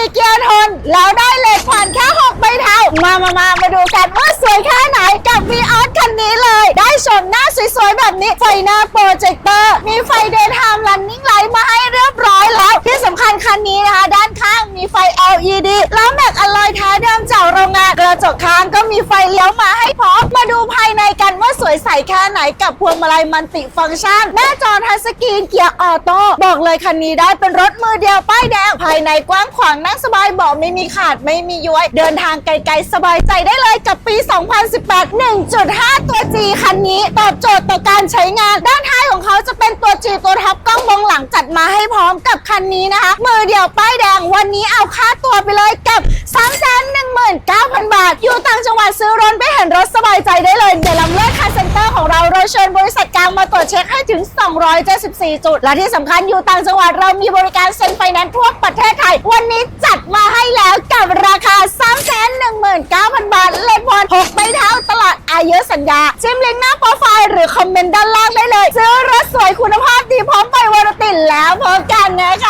4เกียร์ทน แล้วได้เลขผ่านแค่6ใบเท้ามามามามาดูกันว่าสวยแค่ไหนกับวีออสคันนี้เลย ได้ชมหน้าสวยๆ แบบนี้ ไฟหน้าโปรเจคเตอร์ มีไฟเดย์ไทม์รันนิ่งไลท์มาให้เรียบร้อยแล้ว ที่สำคัญคันนี้นะคะ ด้านข้างมีไฟ LED แล้อแม็กอลลอยแท้เดิมจากโรงงานกระจกข้างก็มีไฟเลี้ยวมาให้พร้อมมา แค่ไหนกับพวงมาลัยมันติฟังก์ชันหน้าจอทัชสกรีนเกียร์ออโต้บอกเลยคันนี้ได้เป็นรถมือเดียวป้ายแดง ภายในกว้างขวางนั่งสบายเบาะไม่มีขาดไม่มีย้วย เดินทางไกลๆสบายใจได้เลยกับปี 2018 1.5 ตัว G คันนี้ตอบโจทย์ต่อการใช้งานด้านท้ายของเขาจะเป็นตัว G ตัวท็อปกล้องมองหลังจัดมาให้พร้อมกับคันนี้นะคะ มือเดียวป้ายแดงวันนี้เอาค่าตัวไปเลยกับ319,000 บาท อยู่ต่างจังหวัดซื้อรถไปเห็นรถสบายใจได้เลยเดี๋ เราเชิญบริษัทกลางมาตรวจเช็คให้ถึง 274 จุด และที่สำคัญอยู่ต่างจังหวัดเรามีบริการเซ็นไฟแนนซ์ทั่วประเทศไทย วันนี้จัดมาให้แล้วกับราคา 319,000 บาท เลนพร6ไปเท้าตลาดอายุสัญญาชิมลิงก์หน้าโปรไฟล์หรือคอมเมนต์ด้านล่างได้เลย ซื้อรถสวยคุณภาพดีพร้อมไปวารตินแล้วพบกันนะคะ